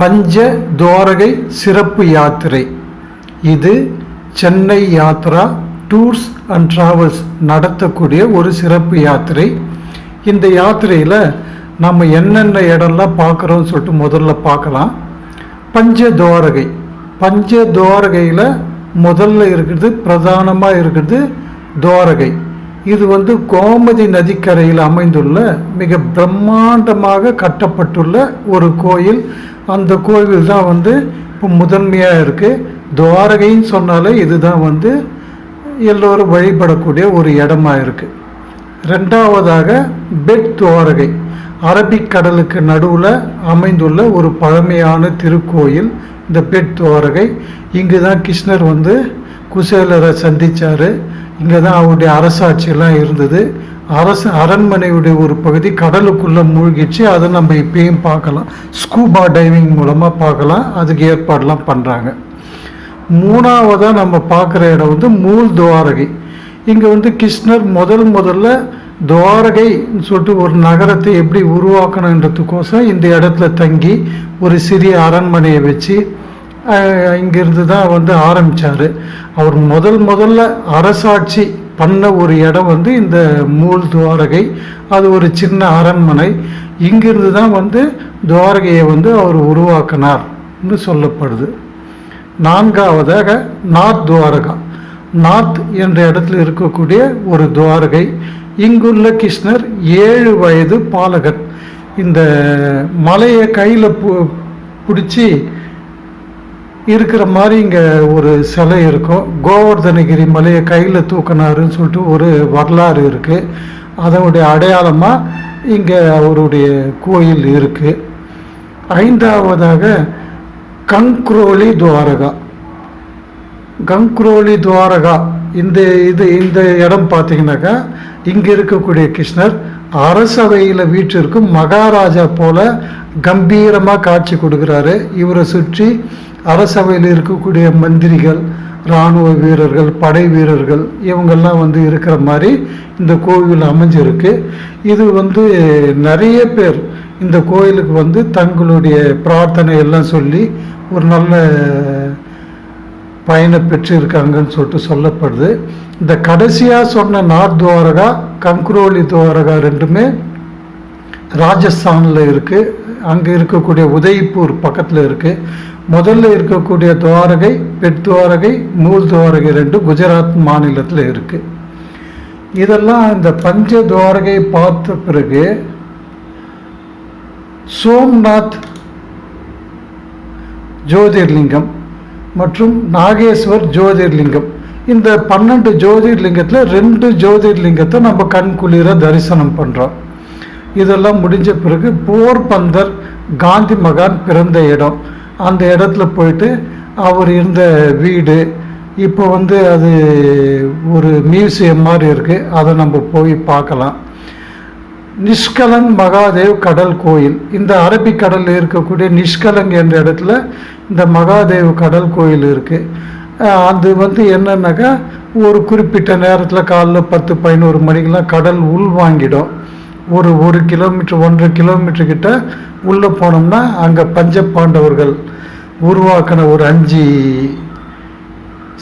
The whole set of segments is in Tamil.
பஞ்ச துவாரகை சிறப்பு யாத்திரை. இது Chennai Yatra tours and travels நடத்தக்கூடிய ஒரு சிறப்பு யாத்திரை. இந்த யாத்திரையில் நம்ம என்னென்ன இடம்லாம் பார்க்குறோம்னு சொல்லிட்டு முதல்ல பார்க்கலாம். பஞ்ச துவாரகை பஞ்ச துவாரகையில் முதல்ல இருக்கிறது பிரதானமாக இருக்கிறது துவாரகை. இது வந்து கோமதி நதிக்கரையில் அமைந்துள்ள மிக பிரம்மாண்டமாக கட்டப்பட்டுள்ள ஒரு கோயில். அந்த கோவில் தான் வந்து இப்போ முதன்மையாக இருக்குது துவாரகைன்னு சொன்னாலே இதுதான் வந்து எல்லோரும் வழிபடக்கூடிய ஒரு இடமா இருக்குது ரெண்டாவதாக பெட் துவாரகை. அரபிக் கடலுக்கு நடுவில் அமைந்துள்ள ஒரு பழமையான திருக்கோயில் இந்த பெட் துவாரகை. இங்கு தான் கிருஷ்ணர் வந்து குசேலரை சந்தித்தார் இங்கே தான் அவருடைய அரசாட்சியெல்லாம் இருந்தது. அரசு அரண்மனையுடைய ஒரு பகுதி கடலுக்குள்ளே மூழ்கிச்சு அதை நம்ம இப்பயும் பார்க்கலாம். ஸ்கூபா டைவிங் மூலமாக பார்க்கலாம். அதுக்கு ஏற்பாடெல்லாம் பண்ணுறாங்க மூணாவதாக நம்ம பார்க்குற இடம் வந்து மூல் துவாரகை. இங்கே வந்து கிருஷ்ணர் முதல் முதல்ல துவாரகைன்னு சொல்லிட்டு ஒரு நகரத்தை எப்படி உருவாக்கணுன்றதுக்கோசம் இந்த இடத்துல தங்கி ஒரு சிறிய அரண்மனையை வச்சு இங்கிருந்து தான் வந்து ஆரம்பித்தார் அவர் முதல் முதல்ல அரசாட்சி பண்ண ஒரு இடம் வந்து இந்த மூல் துவாரகை. அது ஒரு சின்ன அரண்மனை. இங்கிருந்து தான் வந்து துவாரகையை வந்து அவர் உருவாக்கினார்னு சொல்லப்படுது. நான்காவதாக நார்த் துவாரகா. நார்த் என்ற இடத்துல இருக்கக்கூடிய ஒரு துவாரகை. இங்குள்ள கிருஷ்ணர் ஏழு வயது பாலகர் இந்த மலையை கையில் பு பிடிச்சி இருக்கிற மாதிரி இங்கே ஒரு சிலை இருக்கும். கோவர்தனகிரி மலையை கையில் தூக்கினாருன்னு சொல்லிட்டு ஒரு வரலாறு இருக்குது அதனுடைய அடையாளமாக இங்கே அவருடைய கோயில் இருக்குது ஐந்தாவதாக கங்க்ரோலி துவாரகா. கங்க்ரோலி துவாரகா. இந்த இது இந்த இடம் பார்த்தீங்கன்னாக்கா இங்கே இருக்கக்கூடிய கிருஷ்ணர் அரசவையில் வீட்டிற்கும் மகாராஜா போல கம்பீரமாக காட்சி கொடுக்குறாரு. இவரை சுற்றி அரசவையில் இருக்கக்கூடிய மந்திரிகள் இராணுவ வீரர்கள் படை வீரர்கள் இவங்கெல்லாம் வந்து இருக்கிற மாதிரி இந்த கோவில் அமைஞ்சிருக்கு. இது வந்து நிறைய பேர் இந்த கோயிலுக்கு வந்து தங்களுடைய பிரார்த்தனை எல்லாம் சொல்லி ஒரு நல்ல பயனை பெற்றிருக்காங்கன்னு சொல்லிட்டு சொல்லப்படுது. இந்த கடைசியாக சொன்ன நார்த் துவாரகா கங்க்ரோலி துவாரகா ரெண்டுமே ராஜஸ்தானில் இருக்குது அங்கே இருக்கக்கூடிய உதய்பூர் பக்கத்தில் இருக்குது முதல்ல இருக்கக்கூடிய துவாரகை பெட் துவாரகை மூல் துவாரகை ரெண்டு குஜராத் மாநிலத்தில் இருக்குது இதெல்லாம் இந்த பஞ்ச துவாரகை பார்த்த பிறகு சோம்நாத் ஜோதிர்லிங்கம் மற்றும் நாகேஸ்வர் ஜோதிர்லிங்கம். இந்த பன்னெண்டு ஜோதிர்லிங்கத்தில் ரெண்டு ஜோதிர்லிங்கத்தை நம்ம கண் குளிர தரிசனம் பண்ணுறோம் இதெல்லாம் முடிஞ்ச பிறகு போர்பந்தர் காந்தி மகான் பிறந்த இடம். அந்த இடத்துல போயிட்டு அவர் இருந்த வீடு இப்போ வந்து அது ஒரு மியூசியம் மாதிரி இருக்குது அதை நம்ம போய் பார்க்கலாம். நிஷ்கலங் மகாதேவ் கடல் கோயில். இந்த அரபிக் கடலில் இருக்கக்கூடிய நிஷ்கலங் என்ற இடத்துல இந்த மகாதேவ் கடல் கோயில் இருக்குது அது வந்து என்னன்னாக்கா ஒரு குறிப்பிட்ட நேரத்தில் காலைல பத்து பதினோரு மணிக்கெலாம் கடல் உள்வாங்கிடும் ஒரு ஒரு கிலோமீட்டர் ஒன்றரை கிலோமீட்டர் கிட்ட உள்ளே போனோம்னா அங்கே பஞ்ச பாண்டவர்கள் உருவாக்கின ஒரு அஞ்சு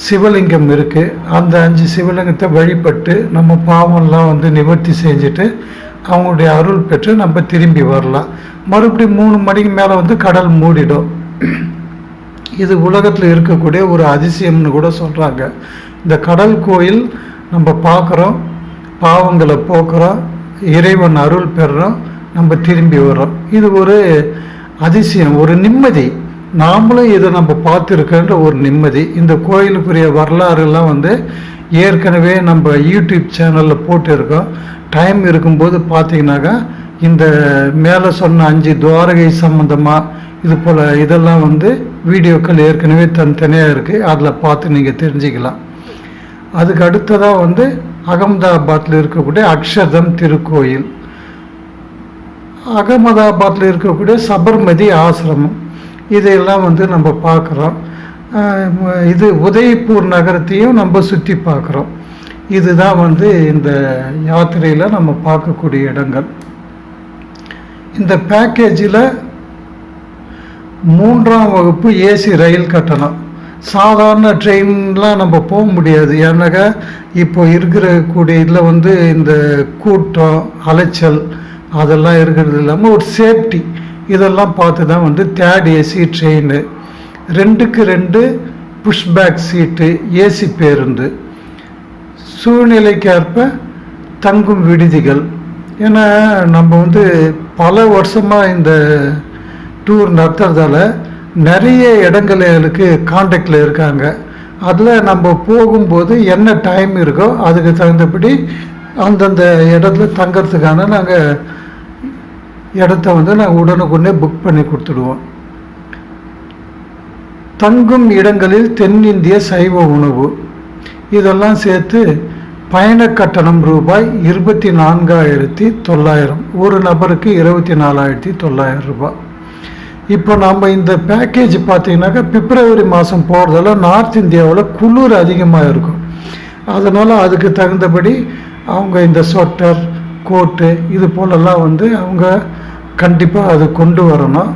சிவலிங்கம் இருக்குது அந்த அஞ்சு சிவலிங்கத்தை வழிபட்டு நம்ம பாவம்லாம் வந்து நிவர்த்தி செஞ்சுட்டு அவங்களுடைய அருள் பெற்று நம்ம திரும்பி வரலாம். மறுபடியும் மூணு மணிக்கு மேலே வந்து கடல் மூடிடும். இது உலகத்தில் இருக்கக்கூடிய ஒரு அதிசயம்னு கூட சொல்கிறாங்க இந்த கடல் கோயில் நம்ம பார்க்குறோம் பாவங்களை போக்குறோம் இறைவன் அருள் பெறுறோம் நம்ம திரும்பி வர்றோம். இது ஒரு அதிசயம் ஒரு நிம்மதி. நாமளும் இதை நம்ம பார்த்துருக்கன்ற ஒரு நிம்மதி. இந்த கோயிலுக்குரிய வரலாறுலாம் வந்து ஏற்கனவே நம்ம யூடியூப் சேனலில் போட்டிருக்கோம். டைம் இருக்கும்போது பார்த்தீங்கன்னாக்கா இந்த மேலே சொன்ன அஞ்சு துவாரகை சம்மந்தமாக இது போல் இதெல்லாம் வந்து வீடியோக்கள் ஏற்கனவே தனித்தனியாக இருக்குது அதில் பார்த்து நீங்கள் தெரிஞ்சுக்கலாம். அதுக்கு அடுத்ததாக வந்து அகமதாபாத்தில் இருக்கக்கூடிய அக்ஷதம் திருக்கோயில். அகமதாபாத்தில் இருக்கக்கூடிய சபர்மதி ஆசிரமம். இதையெல்லாம் வந்து நம்ம பார்க்குறோம். இது உதய்பூர் நகரத்தையும் நம்ம சுற்றி பார்க்குறோம். இதுதான் வந்து இந்த யாத்திரையில் நம்ம பார்க்கக்கூடிய இடங்கள். இந்த பேக்கேஜில் மூன்றாம் வகுப்பு ஏசி ரயில் கட்டணம். சாதாரண ட்ரெயின்லாம் நம்ம போக முடியாது. ஏன்னாக்கா இப்போ இருக்கிற கூடிய இதில் வந்து இந்த கூட்டம் அலைச்சல் அதெல்லாம் இருக்கிறது இல்லாமல் ஒரு சேஃப்டி. இதெல்லாம் பார்த்து தான் வந்து தேர்ட் ஏசி ட்ரெயின் ரெண்டுக்கு ரெண்டு புஷ் பேக் சீட்டு ஏசி பேருந்து. சூழ்நிலைக்கேற்ப தங்கும் விடுதிகள். ஏன்னா நம்ம வந்து பல வருஷமாக இந்த டூர் நடத்துறதால நிறைய இடங்களுக்கு காண்டாக்டில் இருக்காங்க. அதில் நம்ம போகும்போது என்ன டைம் இருக்கோ அதுக்கு தகுந்தபடி அந்தந்த இடத்துல தங்கறதுக்கான நாங்கள் இடத்த வந்து நாங்கள் உடனுக்குடனே புக் பண்ணி கொடுத்துடுவோம். தங்கும் இடங்களில் தென்னிந்திய சைவ உணவு. இதெல்லாம் சேர்த்து பயண கட்டணம் ரூபாய் இருபத்தி நான்காயிரத்தி தொள்ளாயிரம். ஒரு நபருக்கு இருபத்தி நாலாயிரத்தி தொள்ளாயிரம் ரூபாய். இப்போ நம்ம இந்த பேக்கேஜ் பார்த்தீங்கன்னாக்கா பிப்ரவரி மாதம் போகிறதால நார்த் இந்தியாவில் குளிர் அதிகமாக இருக்கும். அதனால் அதுக்கு தகுந்தபடி அவங்க இந்த ஸ்வெட்டர் கோட்டு இது போலெல்லாம் வந்து அவங்க கண்டிப்பாக அது கொண்டு வரணும்.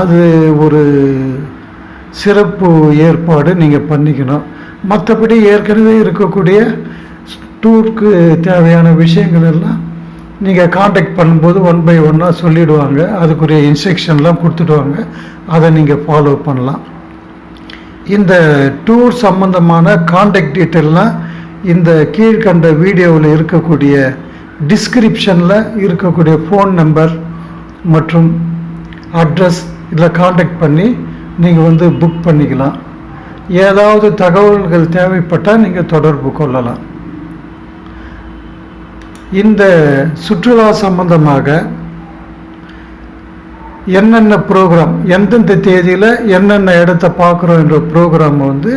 அது ஒரு சிறப்பு ஏற்பாடு நீங்கள் பண்ணிக்கணும். மற்றபடி ஏற்கனவே இருக்கக்கூடிய டூருக்கு தேவையான விஷயங்கள் எல்லாம் நீங்கள் காண்டாக்ட் பண்ணும்போது ஒன் பை ஒன்னாக சொல்லிவிடுவாங்க அதுக்குரிய இன்ஸ்ட்ரக்ஷன்லாம் கொடுத்துடுவாங்க. அதை நீங்கள் ஃபாலோ பண்ணலாம். இந்த டூர் சம்பந்தமான காண்டாக்ட் டீட்டெயில்லாம் இந்த கீழ்கண்ட வீடியோவில் இருக்கக்கூடிய டிஸ்கிரிப்ஷனில் இருக்கக்கூடிய ஃபோன் நம்பர் மற்றும் அட்ரஸ் இதில் காண்டாக்ட் பண்ணி நீங்கள் வந்து புக் பண்ணிக்கலாம். ஏதாவது தகவல்கள் தேவைப்பட்டால் நீங்கள் தொடர்பு கொள்ளலாம். இந்த சுற்றுலா சம்பந்தமாக என்னென்ன ப்ரோக்ராம் எந்தெந்த தேதியில் என்னென்ன இடத்த பார்க்குறோம் என்ற ப்ரோக்ராம் வந்து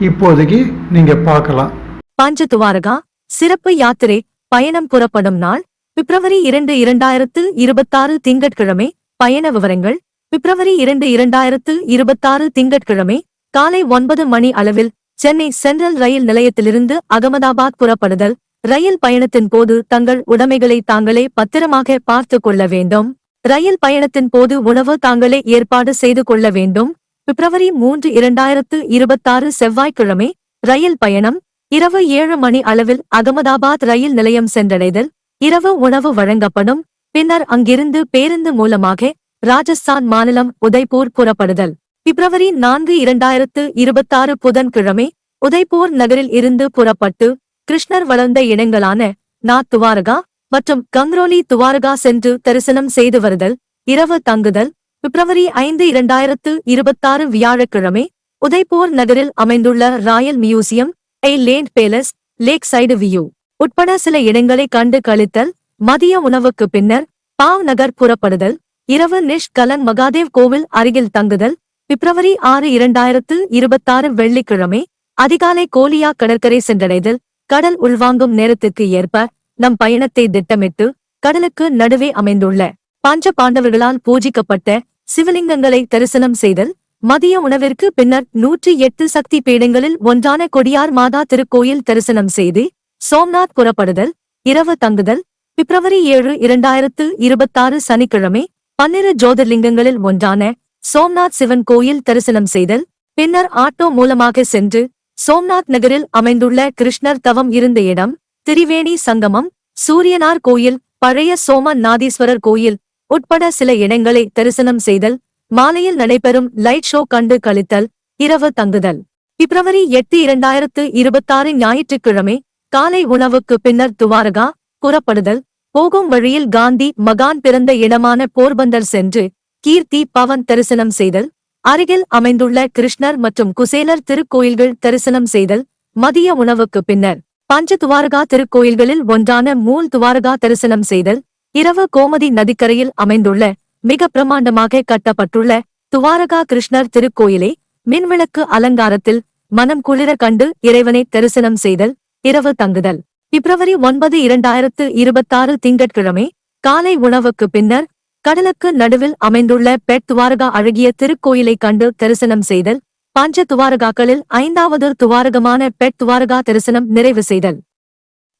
இப்போதைக்கு நீங்கள் பார்க்கலாம். பஞ்சதுவாரகா சிறப்பு யாத்திரை பயணம் புறப்படும் நாள் பிப்ரவரி இரண்டு இரண்டாயிரத்து இருபத்தாறு திங்கட்கிழமை பயண விவரங்கள் பிப்ரவரி இரண்டு இரண்டாயிரத்து இருபத்தாறு திங்கட்கிழமை காலை ஒன்பது மணி அளவில் சென்னை சென்ட்ரல் ரயில் நிலையத்திலிருந்து அகமதாபாத் புறப்படுதல் ரயில் பயணத்தின் போது தங்கள் உடைமைகளை தாங்களே பத்திரமாக பார்த்து கொள்ள வேண்டும். ரயில் பயணத்தின் போது உணவு தாங்களே ஏற்பாடு செய்து கொள்ள வேண்டும். பிப்ரவரி மூன்று இரண்டாயிரத்து இருபத்தாறு செவ்வாய்க்கிழமை ரயில் பயணம் இரவு ஏழு மணி அளவில் அகமதாபாத் ரயில் நிலையம் சென்றடைதல். இரவு உணவு வழங்கப்படும். பின்னர் அங்கிருந்து பேருந்து மூலமாக ராஜஸ்தான் மாநிலம் உதய்பூர் புறப்படுதல். பிப்ரவரி நான்கு இரண்டாயிரத்து இருபத்தாறு புதன்கிழமை உதய்பூர் நகரில் இருந்து புறப்பட்டு கிருஷ்ணர் வளர்ந்த இடங்களான நாத் துவாரகா மற்றும் கங்ரோலி துவாரகா சென்று தரிசனம் செய்து வருதல் இரவு தங்குதல் பிப்ரவரி ஐந்து இரண்டாயிரத்து இருபத்தாறு வியாழக்கிழமை உதய்பூர் நகரில் அமைந்துள்ள royal museum island palace lake side view. உட்பட சில இடங்களை கண்டு கழித்தல் மதிய உணவுக்கு பின்னர் பாவ் நகர் புறப்படுதல் இரவு நிஷ் கலன் மகாதேவ் கோவில் அருகில் தங்குதல் பிப்ரவரி ஆறு இரண்டாயிரத்து இருபத்தாறு வெள்ளிக்கிழமை அதிகாலை கோலியா கடற்கரை சென்றடைதல் கடல் உள்வாங்கும் நேரத்திற்கு ஏற்ப நம் பயணத்தை திட்டமிட்டு கடலுக்கு நடுவே அமைந்துள்ள பாஞ்ச பாண்டவர்களால் பூஜிக்கப்பட்ட சிவலிங்கங்களை தரிசனம் செய்தல் மதிய உணவிற்கு பின்னர் நூற்றி எட்டு சக்தி பீடங்களில் ஒன்றான கொடியார் மாதா திருக்கோயில் தரிசனம் செய்து சோம்நாத் புறப்படுதல் இரவு தங்குதல் பிப்ரவரி ஏழு இரண்டாயிரத்து இருபத்தாறு சனிக்கிழமை பன்னிரு ஜோதிர்லிங்கங்களில் ஒன்றான சோம்நாத் சிவன் கோயில் தரிசனம் செய்தல் பின்னர் ஆட்டோ மூலமாக சென்று சோம்நாத் நகரில் அமைந்துள்ள கிருஷ்ணர் தவம் இருந்த இடம் திரிவேணி சங்கமம் சூரியனார் கோயில் பழைய சோமநாதீஸ்வரர் கோயில் உட்பட சில இடங்களை தரிசனம் செய்தல் மாலையில் நடைபெறும் லைட் ஷோ கண்டு கழித்தல் இரவு தங்குதல். பிப்ரவரி எட்டு இரண்டாயிரத்து இருபத்தாறு ஞாயிற்றுக்கிழமை காலை உணவுக்கு பின்னர் துவாரகா புறப்படுதல் போகும் வழியில் காந்தி மகான் பிறந்த இடமான போர்பந்தர் சென்று கீர்த்தி பவன் தரிசனம் செய்தல் அருகில் அமைந்துள்ள கிருஷ்ணர் மற்றும் குசேலர் திருக்கோயில்கள் தரிசனம் செய்தல் மதிய உணவுக்கு பின்னர் பஞ்ச துவாரகா திருக்கோயில்களில் ஒன்றான மூல் துவாரகா தரிசனம் செய்தல் இரவு கோமதி நதிக்கரையில் அமைந்துள்ள மிக பிரமாண்டமாக கட்டப்பட்டுள்ள துவாரகா கிருஷ்ணர் திருக்கோயிலை மின்விளக்கு அலங்காரத்தில் மனம் குளிர கண்டு இறைவனை தரிசனம் செய்தல் இரவு தங்குதல். பிப்ரவரி ஒன்பது இரண்டாயிரத்து இருபத்தாறு திங்கட்கிழமை காலை உணவுக்கு பின்னர் கடலுக்கு நடுவில் அமைந்துள்ள பெட் துவாரகா அழகிய திருக்கோயிலை கண்டு தரிசனம் செய்தல் பஞ்ச துவாரகாக்களில் ஐந்தாவது துவாரகமான பெட் துவாரகா தரிசனம் நிறைவு செய்தல்.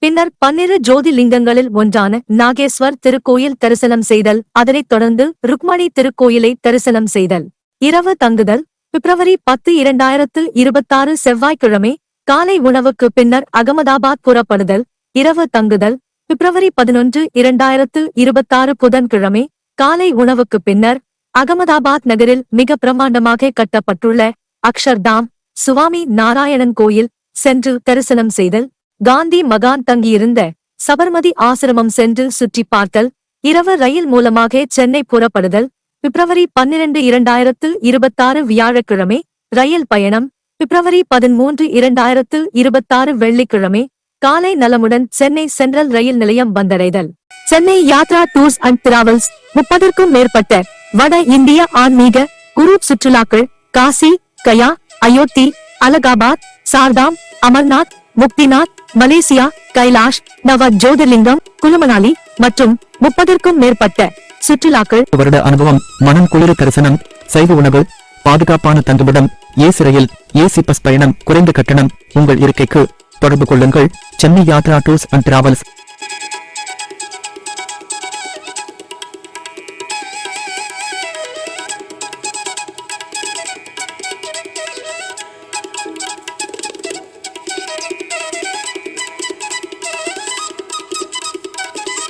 பின்னர் பன்னிரு ஜோதி லிங்கங்களில் ஒன்றான நாகேஸ்வர் திருக்கோயில் தரிசனம் செய்தல் அதனைத் தொடர்ந்து ருக்மணி திருக்கோயிலை தரிசனம் செய்தல். இரவு தங்குதல் பிப்ரவரி பத்து இரண்டாயிரத்து இருபத்தாறு செவ்வாய்க்கிழமை காலை உணவுக்கு பின்னர் அகமதாபாத் புறப்படுதல். இரவு தங்குதல் பிப்ரவரி பதினொன்று இரண்டாயிரத்து இருபத்தாறு புதன்கிழமை காலை உணவுக்கு பின்னர் அகமதாபாத் நகரில் மிக பிரம்மாண்டமாக கட்டப்பட்டுள்ள அக்ஷர்தாம் சுவாமி நாராயணன் கோயில் சென்று தரிசனம் செய்தல் காந்தி மகான் தங்கியிருந்த சபர்மதி ஆசிரமம் சென்று சுற்றி பார்த்தல் இரவு ரயில் மூலமாக சென்னை புறப்படுதல் பிப்ரவரி பன்னிரண்டு இரண்டாயிரத்து இருபத்தாறு வியாழக்கிழமை ரயில் பயணம் பிப்ரவரி பதிமூன்று இரண்டாயிரத்து இருபத்தாறு வெள்ளிக்கிழமை காலை நலமுடன் சென்னை சென்ட்ரல் ரயில் நிலையம் வந்தடைதல். Chennai Yatra tours and travels முப்பதற்கும் மேற்பட்ட வட இந்திய ஆன்மீக குரூப் சுற்றுலாக்கள் காசி கயா அயோத்தி அலகாபாத் சார்தாம் அமர்நாத் முக்திநாத் மலேசியா கைலாஷ் நவ ஜோதிர்லிங்கம் குலுமனாலி மற்றும் முப்பதற்கும் மேற்பட்ட சுற்றுலாக்கள். வருட அனுபவம் மனம் குளிர தரிசனம் சைவ உணவு பாதுகாப்பான தங்குமிடம் ஏசி ரயில் ஏசி பஸ் பயணம் குறைந்த கட்டணம் உங்கள் இருக்கைக்கு தொடர்பு கொள்ளுங்கள். Chennai Yatra tours and travels